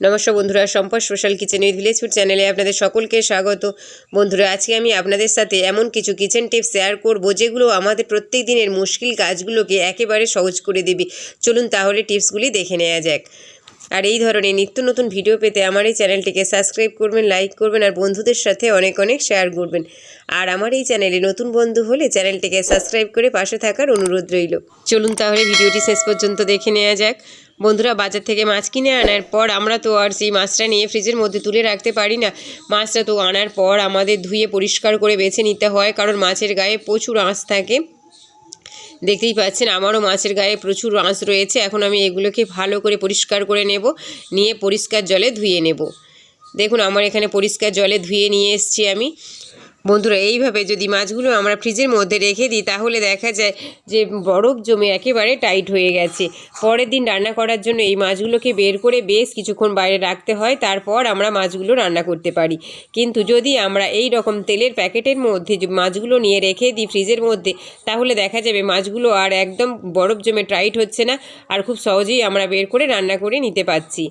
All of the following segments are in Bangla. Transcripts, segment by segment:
নমস্কার বন্ধুরা, Sampad social kitchen with village food চ্যানেলে আপনাদের সকলকে স্বাগত। বন্ধুরা, আজকে আমি আপনাদের সাথে এমন কিছু কিচেন টিপস শেয়ার করব, যেগুলো আমাদের প্রত্যেক দিনের মুশকিল কাজগুলোকে একেবারে সহজ করে দেবে। চলুন তাহলে টিপসগুলি দেখে নেওয়া যাক। আর এই ধরনের নিত্য নতুন ভিডিও পেতে আমার এই চ্যানেলটিকে সাবস্ক্রাইব করবেন লাইক করবেন আর বন্ধুদের সাথে অনেক অনেক শেয়ার করবেন। আর আমার এই চ্যানেলে নতুন বন্ধু হলে চ্যানেলটিকে সাবস্ক্রাইব করে পাশে থাকার অনুরোধ রইল। চলুন তাহলে ভিডিওটি শেষ পর্যন্ত দেখে নেওয়া যাক। বন্ধুরা বাজার থেকে মাছ কিনে আনার পর আমরা তো আর সেই মাছটা নিয়ে ফ্রিজের মধ্যে তুলে রাখতে পারি না। মাছটা তো আনার পর আমাদের ধুয়ে পরিষ্কার করে বেছে নিতে হয়, কারণ মাছের গায়ে প্রচুর আঁশ থাকে। দেখতেই পাচ্ছেন, আমারও মাছের গায়ে প্রচুর আঁশ রয়েছে। এখন আমি এগুলোকে ভালো করে পরিষ্কার করে নেব, নিয়ে পরিষ্কার জলে ধুয়ে নেব। দেখুন, আমার এখানে পরিষ্কার জলে ধুয়ে নিয়ে এসেছি আমি। বন্ধুরা, এইভাবে যদি মাছগুলো আমরা ফ্রিজের মধ্যে রেখে দিই, তাহলে দেখা যায় যে বরফ জমে একেবারে টাইট হয়ে গেছে। পরের দিন রান্না করার জন্য এই মাছগুলোকে বের করে বেশ কিছুক্ষণ বাইরে রাখতে হয়, তারপর আমরা মাছগুলো রান্না করতে পারি। কিন্তু যদি আমরা এই রকম তেলের প্যাকেটের মধ্যে মাছগুলো নিয়ে রেখে দিই ফ্রিজের মধ্যে, তাহলে দেখা যাবে মাছগুলো আর একদম বরফ জমে টাইট হচ্ছে না আর খুব সহজেই আমরা বের করে রান্না করে নিতে পারছি।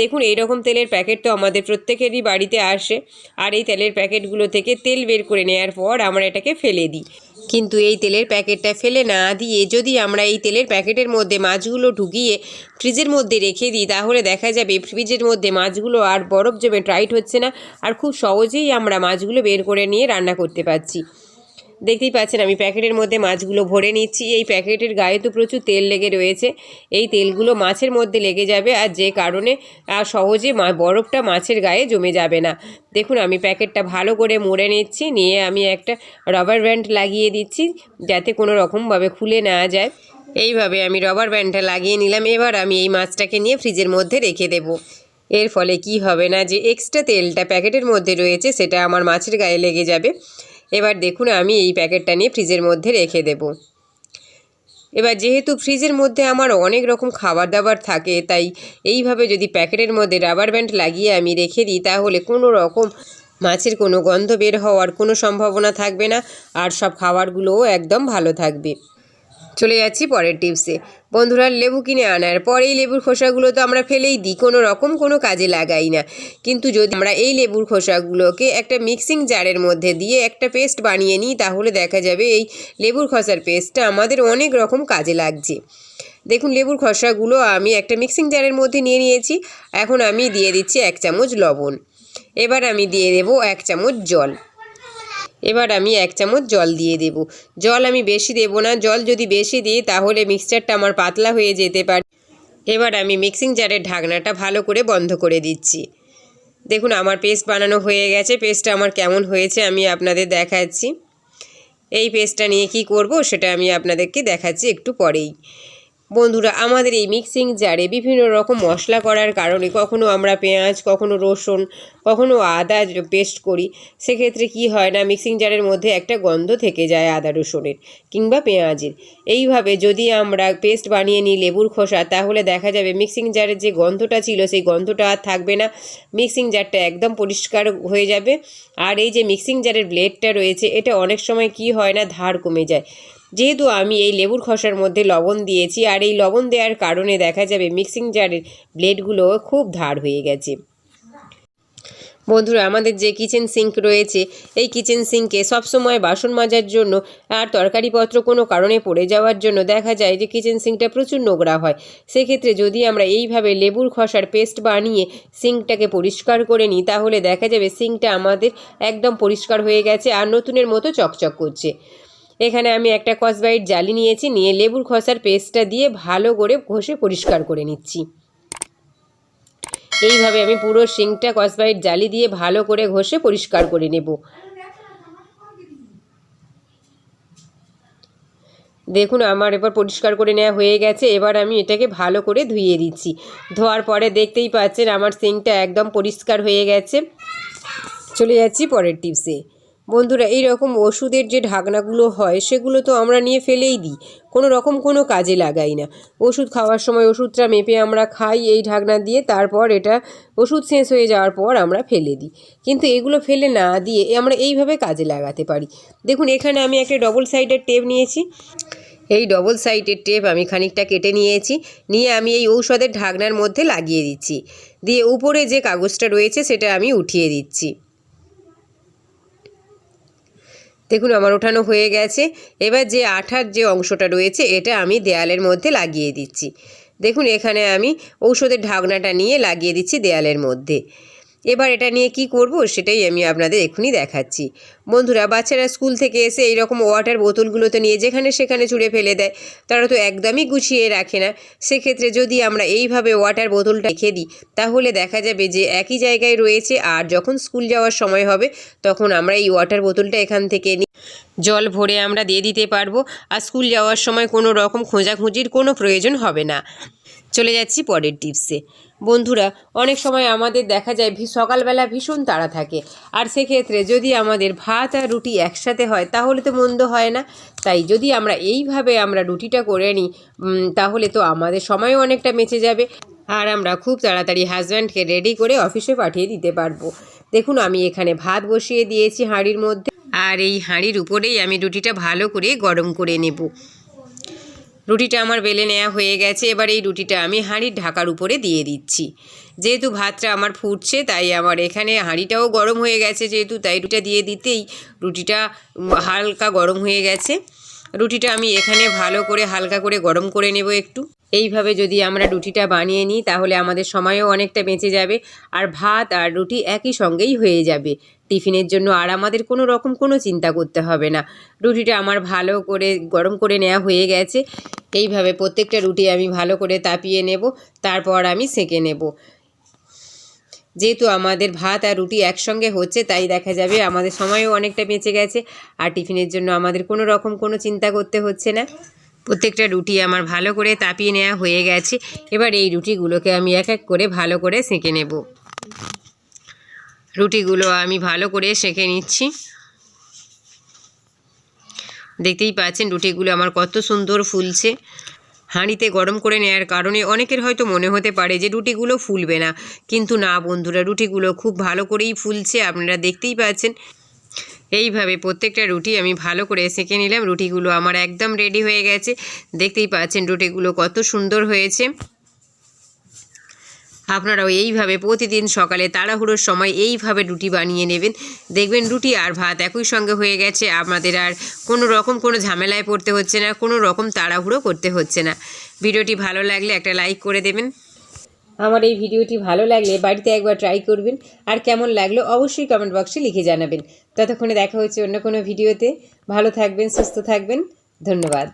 দেখুন এই রকম তেলের প্যাকেট তো আমাদের প্রত্যেকেরই বাড়িতে আসে। আর এই তেলের প্যাকেটগুলো থেকে তেল বের করে নেওয়ার পর আমরা এটাকে ফেলে দিই। কিন্তু এই তেলের প্যাকেটটা ফেলে না দিয়ে যদি আমরা এই তেলের প্যাকেটের মধ্যে মাছগুলো ঢুকিয়ে ফ্রিজের মধ্যে রেখে দিই, তাহলে দেখা যাবে ফ্রিজের মধ্যে মাছগুলো আর বরফ জমে টাইট হচ্ছে না। আর খুব সহজেই আমরা মাছগুলো বের করে নিয়ে রান্না করতে পারছি। দেখতেই পাচ্ছেন আমি প্যাকেটের মধ্যে মাছগুলো ভরে নিচ্ছি। এই প্যাকেটের গায়ে তো প্রচুর তেল লেগে রয়েছে। এই তেলগুলো মাছের মধ্যে লেগে যাবে আর যে কারণে সহজে বরফটা মাছের গায়ে জমে যাবে না। দেখুন, আমি প্যাকেটটা ভালো করে মুড়ে নিচ্ছি, নিয়ে আমি একটা রবার ব্যান্ড লাগিয়ে দিচ্ছি, যাতে কোনো রকমভাবে খুলে না যায়। এইভাবে আমি রবার ব্যান্ডটা লাগিয়ে নিলাম। এবার আমি এই মাছটাকে নিয়ে ফ্রিজের মধ্যে রেখে দেবো। এর ফলে কি হবে না যে এক্সট্রা তেলটা প্যাকেটের মধ্যে রয়েছে, সেটা আমার মাছের গায়ে লেগে যাবে। এবার দেখুন আমি এই প্যাকেটটা নিয়ে ফ্রিজের মধ্যে রেখে দেব। এবার যেহেতু ফ্রিজের মধ্যে আমার অনেক রকম খাবার দাবার থাকে, তাই এইভাবে যদি প্যাকেটের মধ্যে রাবার ব্যান্ড লাগিয়ে আমি রেখে দিই, তাহলে কোনো রকম মাছের কোনো গন্ধ বের হওয়ার কোনো সম্ভাবনা থাকবে না, আর সব খাবারগুলোও একদম ভালো থাকবে। চলে যাচ্ছি পরের টিপসে। বন্ধুরা, লেবু কিনে আনার পর এই লেবুর খোসাগুলো তো আমরা ফেলেই দিই, কোনো রকম কোনো কাজে লাগাই না। কিন্তু যদি আমরা এই লেবুর খোসাগুলোকে একটা মিক্সিং জারের মধ্যে দিয়ে একটা পেস্ট বানিয়ে নিই, তাহলে দেখা যাবে এই লেবুর খসার পেস্টটা আমাদের অনেক রকম কাজে লাগছে। দেখুন, লেবুর খসাগুলো আমি একটা মিক্সিং জারের মধ্যে নিয়ে নিয়েছি, এখন আমি দিয়ে দিচ্ছি এক চামচ লবণ। এবার আমি দিয়ে দেবো এক চামচ জল। এবার আমি এক চামচ জল দিয়ে দেব। জল আমি বেশি দেব না। জল যদি বেশি দিই, তাহলে মিক্সচারটা আমার পাতলা হয়ে যেতে পারে। এবার আমি মিক্সিং জারের ঢাকনাটা ভালো করে বন্ধ করে দিচ্ছি। দেখুন, আমার পেস্ট বানানো হয়ে গেছে। পেস্টটা আমার কেমন হয়েছে আমি আপনাদের দেখাচ্ছি। এই পেস্টটা নিয়ে কি করব, সেটা আমি আপনাদেরকে দেখাচ্ছি একটু পরেই। বন্ধুরা, আমাদের এই মিক্সিং জারে বিভিন্ন রকম মশলা করার কারণে কখনো আমরা পেঁয়াজ, কখনো রসুন, কখনো আদা পেস্ট করি। সেক্ষেত্রে কি হয় না মিক্সিং জারের মধ্যে একটা গন্ধ থেকে যায় আদা, রসুনের কিংবা পেঁয়াজের। এইভাবে যদি আমরা পেস্ট বানিয়ে নিই লেবুর খোসা, তাহলে দেখা যাবে মিক্সিং জারের যে গন্ধটা ছিল, সেই গন্ধটা আর থাকবে না। মিক্সিং জারটা একদম পরিষ্কার হয়ে যাবে। আর এই যে মিক্সিং জারের ব্লেডটা রয়েছে, এটা অনেক সময় কি হয় না, ধার কমে যায়। যেহেতু আমি এই লেবুর খসার মধ্যে লবণ দিয়েছি আর এই লবণ দেওয়ার কারণে দেখা যাবে মিক্সিং জারের ব্লেডগুলো খুব ধার হয়ে গেছে। বন্ধুরা, আমাদের যে কিচেন সিঙ্ক রয়েছে, এই কিচেন সিঙ্কে সবসময় বাসন মাজার জন্য আর তরকারিপত্র কোনো কারণে পড়ে যাওয়ার জন্য দেখা যায় যে কিচেন সিঙ্কটা প্রচুর নোংরা হয়। সেক্ষেত্রে যদি আমরা এইভাবে লেবুর খসার পেস্ট বানিয়ে সিঙ্কটাকে পরিষ্কার করে নিই, তাহলে দেখা যাবে সিঙ্কটা আমাদের একদম পরিষ্কার হয়ে গেছে আর নতুনের মতো চকচক করছে। এখানে আমি একটা কসবাইট জালি নিয়েছি, নিয়ে লেবুর খসার পেস্টটা দিয়ে ভালো করে ঘষে পরিষ্কার করে নিচ্ছি। এইভাবে আমি পুরো সিঙ্কটা কসবাইট জালি দিয়ে ভালো করে ঘষে পরিষ্কার করে নেব। দেখুন, আমার এবার পরিষ্কার করে নেওয়া হয়ে গেছে। এবার আমি এটাকে ভালো করে ধুয়ে দিচ্ছি। ধোয়ার পরে দেখতেই পাচ্ছেন, আমার সিঙ্কটা একদম পরিষ্কার হয়ে গেছে। চলে যাচ্ছি পরের টিপসে বন্ধুরা এই রকম ওষুধের যে ঢাকনাগুলো হয়, সেগুলো তো আমরা নিয়ে ফেলেই দিই। কোনো রকম কোনো কাজে লাগাই না। ওষুধ খাওয়ার সময় ওষুধটা মেপে আমরা খাই এই ঢাকনা দিয়ে, তারপর এটা ওষুধ শেষ হয়ে যাওয়ার পর আমরা ফেলে দিই। কিন্তু এগুলো ফেলে না দিয়ে আমরা এইভাবে কাজে লাগাতে পারি। দেখুন, এখানে আমি একটা ডবল সাইডের টেপ নিয়েছি। এই ডবল সাইডের টেপ আমি খানিকটা কেটে নিয়েছি। নিয়ে আমি এই ঔষধের ঢাকনার মধ্যে লাগিয়ে দিচ্ছি। দিয়ে উপরে যে কাগজটা রয়েছে, সেটা আমি উঠিয়ে দিচ্ছি। দেখুন, আমার ওঠানো হয়ে গেছে। এবার যে আঠার যে অংশটা রয়েছে, এটা আমি দেয়ালের মধ্যে লাগিয়ে দিচ্ছি। দেখুন, এখানে আমি ঔষধের ঢাকনাটা নিয়ে লাগিয়ে দিচ্ছি দেয়ালের মধ্যে। এবার এটা নিয়ে কি করব সেটাই আমি আপনাদের এক্ষুনি দেখাচ্ছি। বন্ধুরা, বাচ্চারা স্কুল থেকে এসে এই রকম ওয়াটার বোতলগুলোতে নিয়ে যেখানে সেখানে ছুঁড়ে ফেলে দেয়, তারা তো একদমই গুছিয়ে রাখে না। সেক্ষেত্রে যদি আমরা এইভাবে ওয়াটার বোতলটা রেখে দিই, তাহলে দেখা যাবে যে একই জায়গায় রয়েছে আর যখন স্কুল যাওয়ার সময় হবে, তখন আমরা এই ওয়াটার বোতলটা এখান থেকে জল ভরে আমরা দিয়ে দিতে পারব, আর স্কুল যাওয়ার সময় কোনো রকম খোঁজাখুঁজির কোনো প্রয়োজন হবে না। চলে যাচ্ছি পরের টিপসে বন্ধুরা, অনেক সময় আমাদের দেখা যায় সকালবেলা ভীষণ তাড়া থাকে। আর সেক্ষেত্রে যদি আমাদের ভাত আর রুটি একসাথে হয়, তাহলে তো মন্দ হয় না। তাই যদি আমরা এইভাবে আমরা রুটিটা করে নিই তাহলে তো আমাদের সময়ও অনেকটা বেঁচে যাবে। আর আমরা খুব তাড়াতাড়ি হাজব্যান্ডকে রেডি করে অফিসে পাঠিয়ে দিতে পারব। দেখুন, আমি এখানে ভাত বসিয়ে দিয়েছি হাঁড়ির মধ্যে। আর এই হাঁড়ির উপরেই আমি রুটিটা ভালো করে গরম করে নেব। রুটিটা আমার বেলে নেওয়া হয়ে গেছে, এবার এই রুটিটা আমি হাঁড়ির ঢাকার উপরে দিয়ে দিচ্ছি। যেহেতু ভাতটা আমার ফুটছে, তাই আমার এখানে হাঁড়িটাও গরম হয়ে গেছে যেহেতু, তাই রুটিটা দিয়ে দিতেই রুটিটা হালকা গরম হয়ে গেছে। রুটিটা আমি এখানে ভালো করে হালকা করে গরম করে নেব একটু। এইভাবে যদি আমরা রুটিটা বানিয়ে নিই, তাহলে আমাদের সময়ও অনেকটা বেঁচে যাবে, আর ভাত আর রুটি একই সঙ্গেই হয়ে যাবে। টিফিনের জন্য আর আমাদের কোনো রকম কোনো চিন্তা করতে হবে না। রুটিটা আমার ভালো করে গরম করে নেওয়া হয়ে গেছে। এইভাবে প্রত্যেকটা রুটি আমি ভালো করে তাপিয়ে নেব, তারপর আমি সেঁকে নেব। যেহেতু আমাদের ভাত আর রুটি একসঙ্গে হচ্ছে, তাই দেখা যাবে আমাদের সময়ও অনেকটা বেঁচে গেছে আর টিফিনের জন্য আমাদের কোনো রকম কোনো চিন্তা করতে হচ্ছে না। প্রত্যেকটা রুটি আমার ভালো করে তাপিয়ে নেওয়া হয়ে গেছে। এবার এই রুটিগুলোকে আমি এক এক করে ভালো করে সেঁকে নেব। রুটিগুলো আমি ভালো করে সেঁকে নিচ্ছি। দেখতেই পাচ্ছেন রুটিগুলো আমার কত সুন্দর ফুলছে। হাঁড়িতে গরম করে নেওয়ার কারণে অনেকের হয়তো মনে হতে পারে যে রুটিগুলো ফুলবে না। কিন্তু না বন্ধুরা, রুটিগুলো খুব ভালো করেই ফুলছে, আপনারা দেখতেই পাচ্ছেন। এইভাবে প্রত্যেকটা রুটি আমি ভালো করে সেঁকে নিলাম, রুটিগুলো আমার একদম রেডি হয়ে গেছে। দেখতেই পাচ্ছেন রুটিগুলো কত সুন্দর হয়েছে। আপনারাও এইভাবে প্রতিদিন সকালে তাড়াহুড়োর সময় এইভাবে রুটি বানিয়ে নেবেন। দেখবেন রুটি আর ভাত একই সঙ্গে হয়ে গেছে। আমাদের আর কোনো রকম কোনো ঝামেলায় পড়তে হচ্ছে না, কোনো রকম তাড়াহুড়ো করতে হচ্ছে না। ভিডিওটি ভালো লাগলে একটা লাইক করে দেবেন। আমার এই ভিডিওটি ভালো লাগলে বাড়িতে একবার ট্রাই করবেন। আর কেমন লাগল অবশ্যই কমেন্ট বক্সে লিখে জানাবেন। ততক্ষণে দেখা হচ্ছে অন্য কোনো ভিডিওতে। ভালো থাকবেন, সুস্থ থাকবেন। ধন্যবাদ।